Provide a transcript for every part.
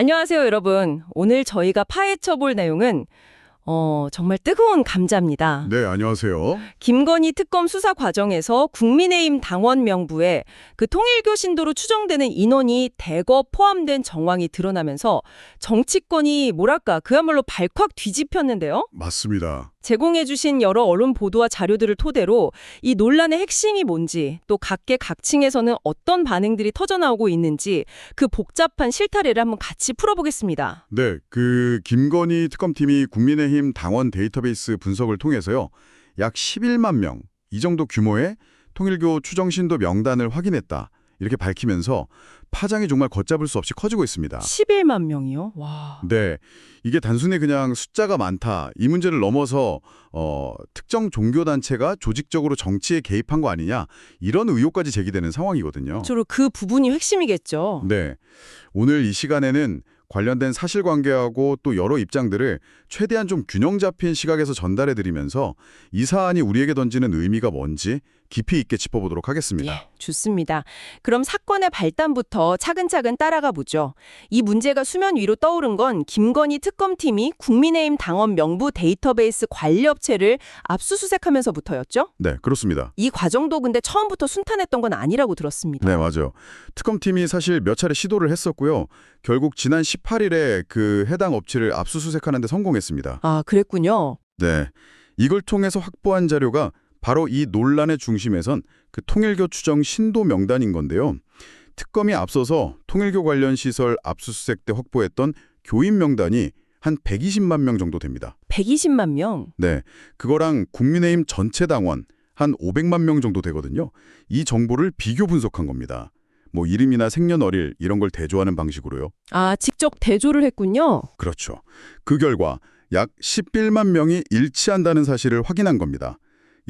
안녕하세요, 여러분. 오늘 저희가 파헤쳐 볼 내용은 어, 정말 뜨거운 감자입니다. 네, 안녕하세요. 김건희 특검 수사 과정에서 국민의힘 당원 명부에 그 통일교 신도로 추정되는 인원이 대거 포함된 정황이 드러나면서 정치권이 뭐랄까 그야말로 발칵 뒤집혔는데요. 맞습니다. 제공해주신 여러 언론 보도와 자료들을 토대로 이 논란의 핵심이 뭔지 또 각계 각층에서는 어떤 반응들이 터져나오고 있는지 그 복잡한 실타래를 한번 같이 풀어보겠습니다. 네, 그 김건희 특검팀이 국민의힘 당원 데이터베이스 분석을 통해서요. 약 11만 명, 이 정도 규모의 통일교 추정신도 명단을 확인했다. 이렇게 밝히면서 파장이 정말 걷잡을 수 없이 커지고 있습니다. 11만 명이요? 와. 네, 이게 단순히 그냥 숫자가 많다 이 문제를 넘어서 어, 특정 종교 단체가 조직적으로 정치에 개입한 거 아니냐 이런 의혹까지 제기되는 상황이거든요. 주로 그 부분이 핵심이겠죠. 네, 오늘 이 시간에는 관련된 사실관계하고 또 여러 입장들을 최대한 좀 균형 잡힌 시각에서 전달해드리면서 이 사안이 우리에게 던지는 의미가 뭔지 깊이 있게 짚어보도록 하겠습니다. 예, 좋습니다. 그럼 사건의 발단부터 차근차근 따라가 보죠. 이 문제가 수면 위로 떠오른 건 김건희 특검팀이 국민의힘 당원 명부 데이터베이스 관리 업체를 압수수색하면서부터였죠. 네, 그렇습니다. 이 과정도 근데 처음부터 순탄했던 건 아니라고 들었습니다. 네, 맞아요. 특검팀이 사실 몇 차례 시도를 했었고요. 결국 지난 18일에 그 해당 업체를 압수수색하는 데 성공했습니다. 아, 그랬군요. 네. 이걸 통해서 확보한 자료가 바로 이 논란의 중심에선 그 통일교 추정 신도 명단인 건데요. 특검이 앞서서 통일교 관련 시설 압수수색 때 확보했던 교인 명단이 한 120만 명 정도 됩니다. 120만 명. 네. 그거랑 국민의힘 전체 당원 한 500만 명 정도 되거든요. 이 정보를 비교 분석한 겁니다. 뭐 이름이나 생년월일 이런 걸 대조하는 방식으로요. 아, 직접 대조를 했군요. 그렇죠. 그 결과 약 11만 명이 일치한다는 사실을 확인한 겁니다.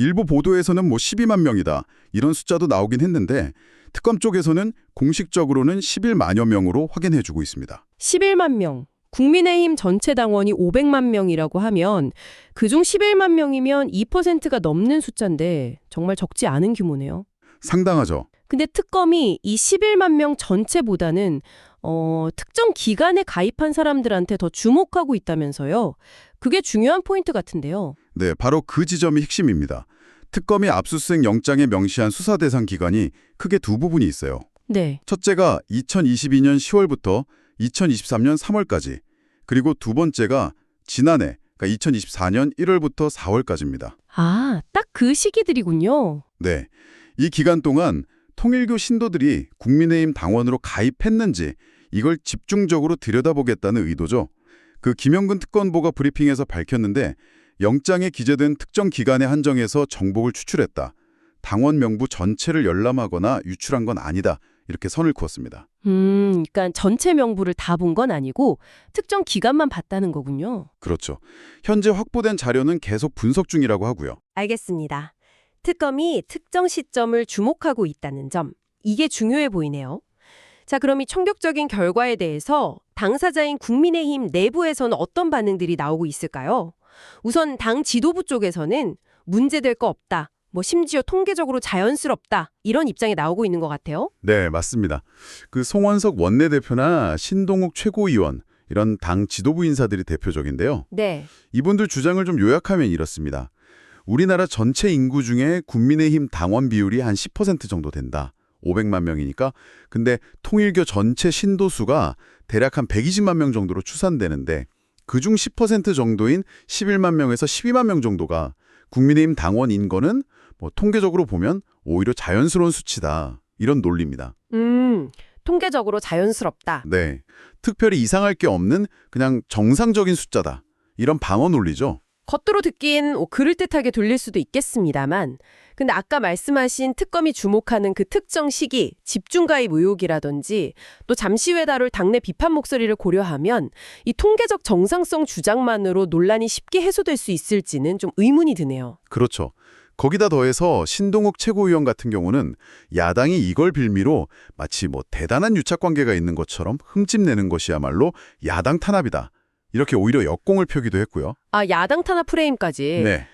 일부 보도에서는 뭐 12만 명이다 이런 숫자도 나오긴 했는데 특검 쪽에서는 공식적으로는 11만여 명으로 확인해주고 있습니다. 11만 명. 국민의힘 전체 당원이 500만 명이라고 하면 그중 11만 명이면 2%가 넘는 숫자인데 정말 적지 않은 규모네요. 상당하죠. 근데 특검이 이 11만 명 전체보다는 어, 특정 기간에 가입한 사람들한테 더 주목하고 있다면서요. 그게 중요한 포인트 같은데요. 네, 바로 그 지점이 핵심입니다. 특검이 압수수색 영장에 명시한 수사 대상 기간이 크게 두 부분이 있어요. 네. 첫째가 2022년 10월부터 2023년 3월까지, 그리고 두 번째가 지난해, 그러니까 2024년 1월부터 4월까지입니다. 아, 딱 그 시기들이군요. 네, 이 기간 동안 통일교 신도들이 국민의힘 당원으로 가입했는지 이걸 집중적으로 들여다보겠다는 의도죠. 그 김영근 특검보가 브리핑에서 밝혔는데 영장에 기재된 특정 기간에 한정해서 정보를 추출했다. 당원 명부 전체를 열람하거나 유출한 건 아니다. 이렇게 선을 그었습니다. 음, 그러니까 전체 명부를 다 본 건 아니고 특정 기간만 봤다는 거군요. 그렇죠. 현재 확보된 자료는 계속 분석 중이라고 하고요. 알겠습니다. 특검이 특정 시점을 주목하고 있다는 점, 이게 중요해 보이네요. 자, 그럼 이 충격적인 결과에 대해서 당사자인 국민의힘 내부에서는 어떤 반응들이 나오고 있을까요? 우선 당 지도부 쪽에서는 문제될 거 없다. 뭐 심지어 통계적으로 자연스럽다. 이런 입장이 나오고 있는 것 같아요. 네, 맞습니다. 그 송원석 원내대표나 신동욱 최고위원 이런 당 지도부 인사들이 대표적인데요. 네. 이분들 주장을 좀 요약하면 이렇습니다. 우리나라 전체 인구 중에 국민의힘 당원 비율이 한 10% 정도 된다. 500만 명이니까. 근데 통일교 전체 신도수가 대략 한 120만 명 정도로 추산되는데 그중 10% 정도인 11만 명에서 12만 명 정도가 국민의힘 당원인 거는 뭐 통계적으로 보면 오히려 자연스러운 수치다. 이런 논리입니다. 음, 통계적으로 자연스럽다. 네. 특별히 이상할 게 없는 그냥 정상적인 숫자다. 이런 방어 논리죠. 겉으로 듣긴 뭐 그럴듯하게 들릴 수도 있겠습니다만 근데 아까 말씀하신 특검이 주목하는 그 특정 시기, 집중가입 의혹이라든지 또 잠시 후에 다룰 당내 비판 목소리를 고려하면 이 통계적 정상성 주장만으로 논란이 쉽게 해소될 수 있을지는 좀 의문이 드네요. 그렇죠. 거기다 더해서 신동욱 최고위원 같은 경우는 야당이 이걸 빌미로 마치 뭐 대단한 유착관계가 있는 것처럼 흠집내는 것이야말로 야당 탄압이다. 이렇게 오히려 역공을 펴기도 했고요. 아, 야당 탄압 프레임까지. 네.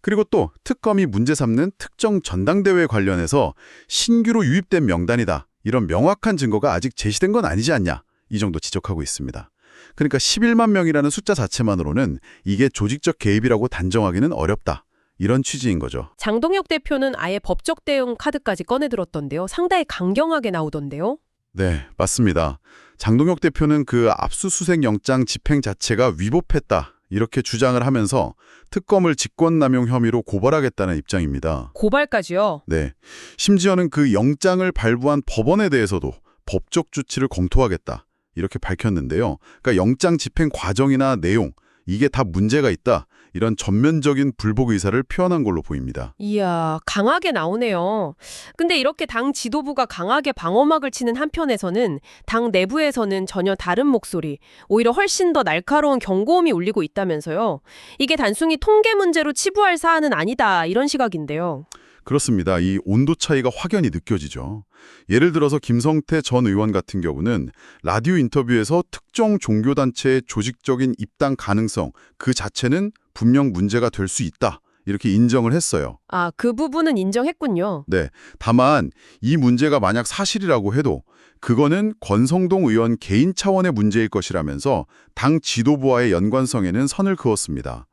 그리고 또 특검이 문제 삼는 특정 전당대회 관련해서 신규로 유입된 명단이다. 이런 명확한 증거가 아직 제시된 건 아니지 않냐. 이 정도 지적하고 있습니다. 그러니까 11만 명이라는 숫자 자체만으로는 이게 조직적 개입이라고 단정하기는 어렵다. 이런 취지인 거죠. 장동혁 대표는 아예 법적 대응 카드까지 꺼내들었던데요. 상당히 강경하게 나오던데요. 네, 맞습니다. 장동혁 대표는 그 압수수색 영장 집행 자체가 위법했다. 이렇게 주장을 하면서 특검을 직권남용 혐의로 고발하겠다는 입장입니다. 고발까지요. 네. 심지어는 그 영장을 발부한 법원에 대해서도 법적 조치를 검토하겠다. 이렇게 밝혔는데요. 그러니까 영장 집행 과정이나 내용, 이게 다 문제가 있다. 이런 전면적인 불복 의사를 표현한 걸로 보입니다. 이야, 강하게 나오네요. 근데 이렇게 당 지도부가 강하게 방어막을 치는 한편에서는 당 내부에서는 전혀 다른 목소리, 오히려 훨씬 더 날카로운 경고음이 울리고 있다면서요. 이게 단순히 통계 문제로 치부할 사안은 아니다, 이런 시각인데요. 그렇습니다. 이 온도 차이가 확연히 느껴지죠. 예를 들어서 김성태 전 의원 같은 경우는 라디오 인터뷰에서 특정 종교단체의 조직적인 입당 가능성 그 자체는 분명 문제가 될 수 있다. 이렇게 인정을 했어요. 아, 그 부분은 인정했군요. 네. 다만 이 문제가 만약 사실이라고 해도 그거는 권성동 의원 개인 차원의 문제일 것이라면서 당 지도부와의 연관성에는 선을 그었습니다.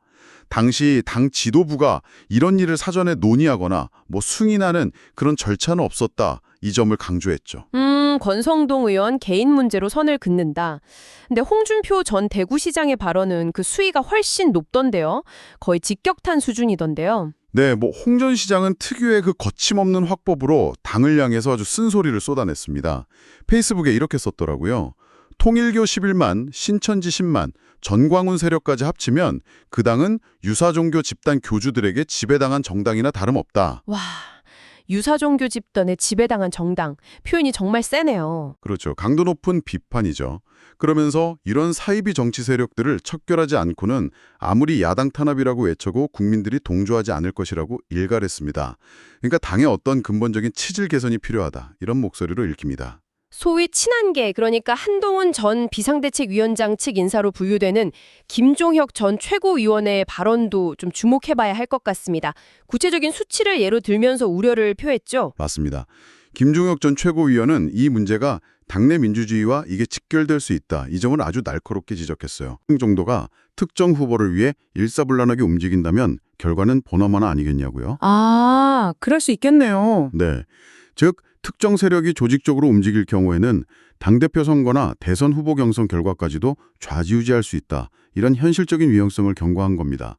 당시 당 지도부가 이런 일을 사전에 논의하거나 뭐 승인하는 그런 절차는 없었다. 이 점을 강조했죠. 음, 권성동 의원 개인 문제로 선을 긋는다. 근데 홍준표 전 대구시장의 발언은 그 수위가 훨씬 높던데요. 거의 직격탄 수준이던데요. 네, 뭐 홍 전 시장은 특유의 그 거침없는 확법으로 당을 향해서 아주 쓴소리를 쏟아냈습니다. 페이스북에 이렇게 썼더라고요. 통일교 11만, 신천지 10만, 전광훈 세력까지 합치면 그 당은 유사종교 집단 교주들에게 지배당한 정당이나 다름없다. 와, 유사종교 집단에 지배당한 정당. 표현이 정말 세네요. 그렇죠. 강도 높은 비판이죠. 그러면서 이런 사이비 정치 세력들을 척결하지 않고는 아무리 야당 탄압이라고 외쳐고 국민들이 동조하지 않을 것이라고 일갈했습니다. 그러니까 당의 어떤 근본적인 치질 개선이 필요하다. 이런 목소리로 읽힙니다. 소위 친한계, 그러니까 한동훈 전 비상대책위원장 측 인사로 분류되는 김종혁 전 최고위원의 발언도 좀 주목해봐야 할 것 같습니다. 구체적인 수치를 예로 들면서 우려를 표했죠. 맞습니다. 김종혁 전 최고위원은 이 문제가 당내 민주주의와 이게 직결될 수 있다. 이 점을 아주 날카롭게 지적했어요. 이 정도가 특정 후보를 위해 일사불란하게 움직인다면 결과는 보나마나 아니겠냐고요. 아, 그럴 수 있겠네요. 네. 즉 특정 세력이 조직적으로 움직일 경우에는 당대표 선거나 대선 후보 경선 결과까지도 좌지우지할 수 있다. 이런 현실적인 위험성을 경고한 겁니다.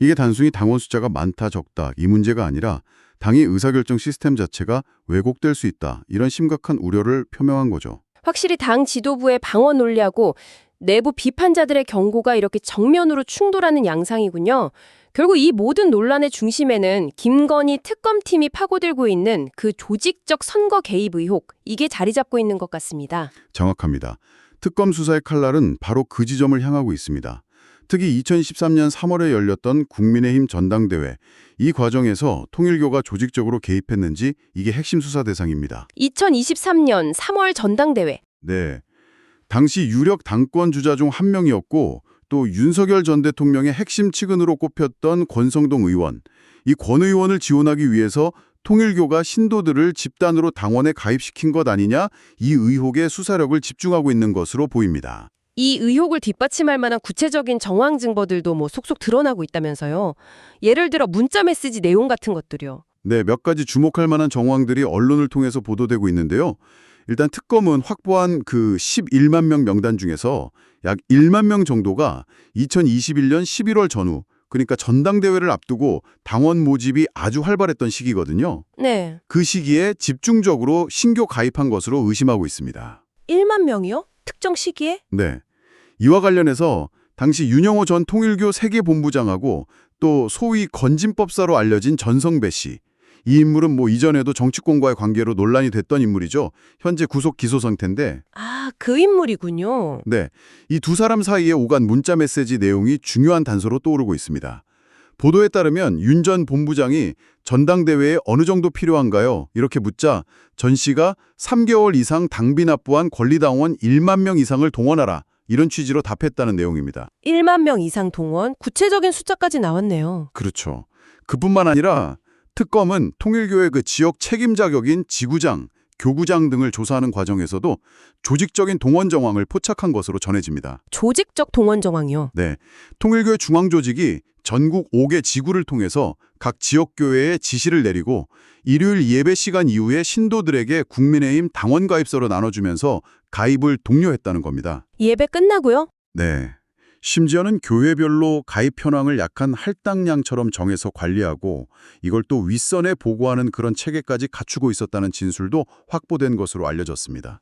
이게 단순히 당원 숫자가 많다 적다 이 문제가 아니라 당의 의사결정 시스템 자체가 왜곡될 수 있다. 이런 심각한 우려를 표명한 거죠. 확실히 당 지도부의 방어 논리하고 내부 비판자들의 경고가 이렇게 정면으로 충돌하는 양상이군요. 결국 이 모든 논란의 중심에는 김건희 특검팀이 파고들고 있는 그 조직적 선거 개입 의혹, 이게 자리 잡고 있는 것 같습니다. 정확합니다. 특검 수사의 칼날은 바로 그 지점을 향하고 있습니다. 특히 2013년 3월에 열렸던 국민의힘 전당대회, 이 과정에서 통일교가 조직적으로 개입했는지 이게 핵심 수사 대상입니다. 2023년 3월 전당대회. 네. 당시 유력 당권 주자 중 한 명이었고 또 윤석열 전 대통령의 핵심 측근으로 꼽혔던 권성동 의원. 이 권 의원을 지원하기 위해서 통일교가 신도들을 집단으로 당원에 가입시킨 것 아니냐 이 의혹에 수사력을 집중하고 있는 것으로 보입니다. 이 의혹을 뒷받침할 만한 구체적인 정황 증거들도 뭐 속속 드러나고 있다면서요. 예를 들어 문자 메시지 내용 같은 것들이요. 네, 몇 가지 주목할 만한 정황들이 언론을 통해서 보도되고 있는데요. 일단 특검은 확보한 그 11만 명 명단 중에서 약 1만 명 정도가 2021년 11월 전후 그러니까 전당대회를 앞두고 당원 모집이 아주 활발했던 시기거든요. 네. 그 시기에 집중적으로 신규 가입한 것으로 의심하고 있습니다. 1만 명이요? 특정 시기에? 네. 이와 관련해서 당시 윤영호 전 통일교 세계본부장하고 또 소위 건진법사로 알려진 전성배 씨. 이 인물은 뭐 이전에도 정치권과의 관계로 논란이 됐던 인물이죠. 현재 구속 기소 상태인데 아, 그 인물이군요. 네. 이 두 사람 사이에 오간 문자 메시지 내용이 중요한 단서로 떠오르고 있습니다. 보도에 따르면 윤 전 본부장이 전당대회에 어느 정도 필요한가요? 이렇게 묻자 전 씨가 3개월 이상 당비 납부한 권리당원 1만 명 이상을 동원하라. 이런 취지로 답했다는 내용입니다. 1만 명 이상 동원, 구체적인 숫자까지 나왔네요. 그렇죠. 그뿐만 아니라 특검은 통일교의 그 지역 책임 자격인 지구장, 교구장 등을 조사하는 과정에서도 조직적인 동원 정황을 포착한 것으로 전해집니다. 조직적 동원 정황이요. 네, 통일교회 중앙조직이 전국 5개 지구를 통해서 각 지역교회에 지시를 내리고 일요일 예배 시간 이후에 신도들에게 국민의힘 당원 가입서를 나눠주면서 가입을 독려했다는 겁니다. 예배 끝나고요? 네. 심지어는 교회별로 가입 현황을 약한 할당량처럼 정해서 관리하고 이걸 또 윗선에 보고하는 그런 체계까지 갖추고 있었다는 진술도 확보된 것으로 알려졌습니다.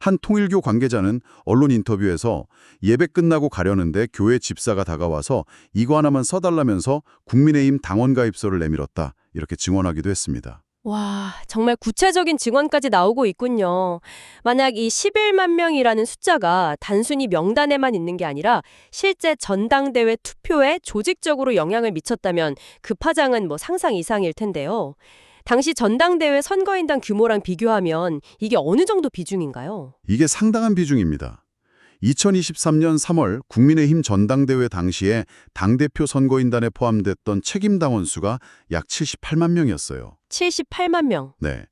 한 통일교 관계자는 언론 인터뷰에서 예배 끝나고 가려는데 교회 집사가 다가와서 이거 하나만 써달라면서 국민의힘 당원 가입서를 내밀었다 이렇게 증언하기도 했습니다. 와, 정말 구체적인 증언까지 나오고 있군요. 만약 이 11만 명이라는 숫자가 단순히 명단에만 있는 게 아니라 실제 전당대회 투표에 조직적으로 영향을 미쳤다면 그 파장은 뭐 상상 이상일 텐데요. 당시 전당대회 선거인단 규모랑 비교하면 이게 어느 정도 비중인가요? 이게 상당한 비중입니다. 2023년 3월 국민의힘 전당대회 당시에 당대표 선거인단에 포함됐던 책임당원 수가 약 78만 명이었어요. 78만 명. 네.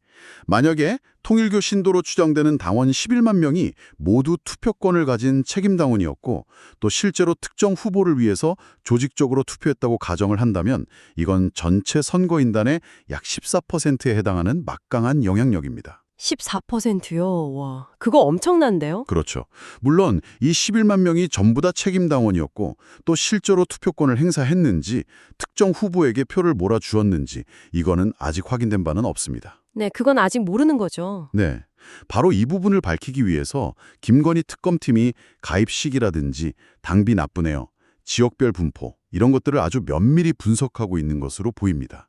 만약에 통일교 신도로 추정되는 당원 11만 명이 모두 투표권을 가진 책임당원이었고 또 실제로 특정 후보를 위해서 조직적으로 투표했다고 가정을 한다면 이건 전체 선거인단의 약 14%에 해당하는 막강한 영향력입니다. 14%요. 와, 그거 엄청난데요? 그렇죠. 물론 이 11만 명이 전부 다 책임당원이었고 또 실제로 투표권을 행사했는지 특정 후보에게 표를 몰아주었는지 이거는 아직 확인된 바는 없습니다. 네, 그건 아직 모르는 거죠. 네. 바로 이 부분을 밝히기 위해서 김건희 특검팀이 가입 시기라든지 당비 나쁘네요. 지역별 분포 이런 것들을 아주 면밀히 분석하고 있는 것으로 보입니다.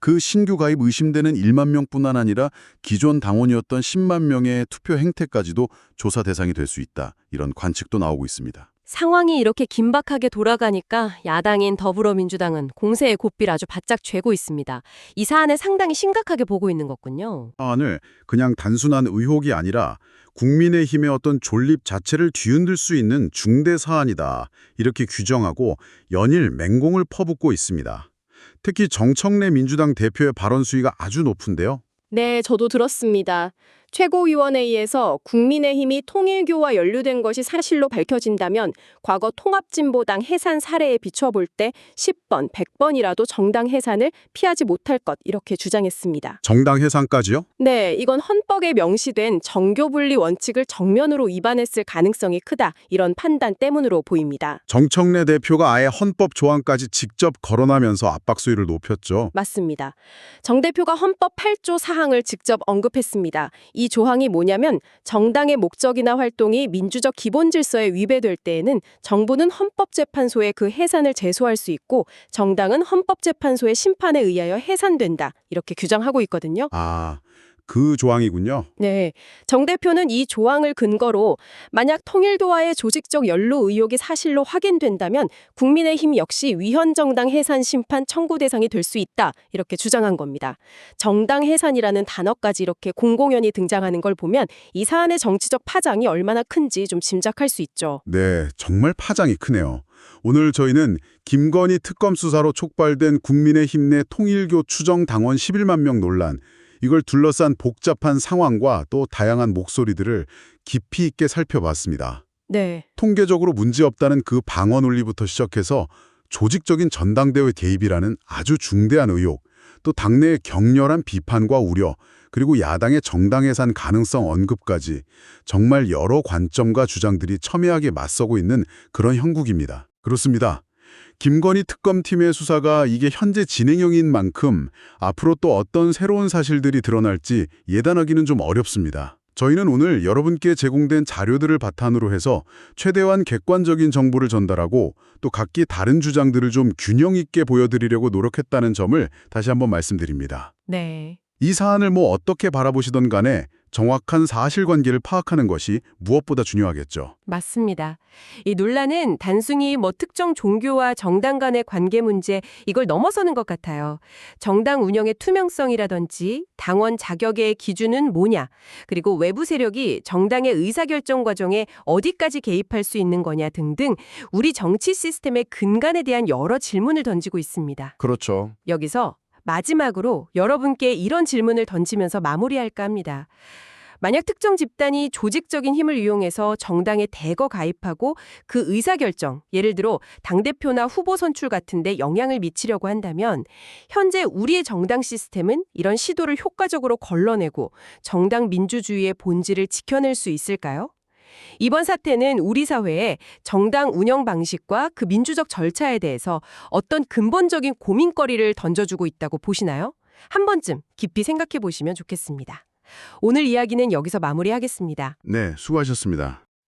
그 신규 가입 의심되는 1만 명뿐만 아니라 기존 당원이었던 10만 명의 투표 행태까지도 조사 대상이 될 수 있다. 이런 관측도 나오고 있습니다. 상황이 이렇게 긴박하게 돌아가니까 야당인 더불어민주당은 공세의 고삐를 아주 바짝 쥐고 있습니다. 이 사안을 상당히 심각하게 보고 있는 거군요. 사안을 그냥 단순한 의혹이 아니라 국민의힘의 어떤 존립 자체를 뒤흔들 수 있는 중대 사안이다. 이렇게 규정하고 연일 맹공을 퍼붓고 있습니다. 특히 정청래 민주당 대표의 발언 수위가 아주 높은데요. 네, 저도 들었습니다. 최고위원회의에서 국민의힘이 통일교와 연루된 것이 사실로 밝혀진다면 과거 통합진보당 해산 사례에 비춰볼 때 10번, 100번이라도 정당 해산을 피하지 못할 것 이렇게 주장했습니다. 정당 해산까지요? 네, 이건 헌법에 명시된 정교분리 원칙을 정면으로 위반했을 가능성이 크다 이런 판단 때문으로 보입니다. 정청래 대표가 아예 헌법 조항까지 직접 거론하면서 압박 수위를 높였죠. 맞습니다. 정 대표가 헌법 8조 사항을 직접 언급했습니다. 이 조항이 뭐냐면 정당의 목적이나 활동이 민주적 기본 질서에 위배될 때에는 정부는 헌법재판소에 그 해산을 제소할 수 있고 정당은 헌법재판소의 심판에 의하여 해산된다. 이렇게 규정하고 있거든요. 아, 그 조항이군요. 네. 정 대표는 이 조항을 근거로 만약 통일도와의 조직적 연루 의혹이 사실로 확인된다면 국민의힘 역시 위헌정당 해산 심판 청구 대상이 될 수 있다. 이렇게 주장한 겁니다. 정당 해산이라는 단어까지 이렇게 공공연히 등장하는 걸 보면 이 사안의 정치적 파장이 얼마나 큰지 좀 짐작할 수 있죠. 네, 정말 파장이 크네요. 오늘 저희는 김건희 특검 수사로 촉발된 국민의힘 내 통일교 추정 당원 11만 명 논란, 이걸 둘러싼 복잡한 상황과 또 다양한 목소리들을 깊이 있게 살펴봤습니다. 네. 통계적으로 문제없다는 그 방어 논리부터 시작해서 조직적인 전당대회 개입이라는 아주 중대한 의혹, 또 당내의 격렬한 비판과 우려, 그리고 야당의 정당 해산 가능성 언급까지 정말 여러 관점과 주장들이 첨예하게 맞서고 있는 그런 형국입니다. 그렇습니다. 김건희 특검팀의 수사가 이게 현재 진행형인 만큼 앞으로 또 어떤 새로운 사실들이 드러날지 예단하기는 좀 어렵습니다. 저희는 오늘 여러분께 제공된 자료들을 바탕으로 해서 최대한 객관적인 정보를 전달하고 또 각기 다른 주장들을 좀 균형 있게 보여드리려고 노력했다는 점을 다시 한번 말씀드립니다. 네. 이 사안을 뭐 어떻게 바라보시던 간에 정확한 사실관계를 파악하는 것이 무엇보다 중요하겠죠. 맞습니다. 이 논란은 단순히 뭐 특정 종교와 정당 간의 관계 문제 이걸 넘어서는 것 같아요. 정당 운영의 투명성이라든지 당원 자격의 기준은 뭐냐, 그리고 외부 세력이 정당의 의사결정 과정에 어디까지 개입할 수 있는 거냐 등등 우리 정치 시스템의 근간에 대한 여러 질문을 던지고 있습니다. 그렇죠. 여기서 마지막으로 여러분께 이런 질문을 던지면서 마무리할까 합니다. 만약 특정 집단이 조직적인 힘을 이용해서 정당에 대거 가입하고 그 의사결정, 예를 들어 당대표나 후보 선출 같은 데 영향을 미치려고 한다면 현재 우리의 정당 시스템은 이런 시도를 효과적으로 걸러내고 정당 민주주의의 본질을 지켜낼 수 있을까요? 이번 사태는 우리 사회에 정당 운영 방식과 그 민주적 절차에 대해서 어떤 근본적인 고민거리를 던져주고 있다고 보시나요? 한 번쯤 깊이 생각해 보시면 좋겠습니다. 오늘 이야기는 여기서 마무리하겠습니다. 네, 수고하셨습니다.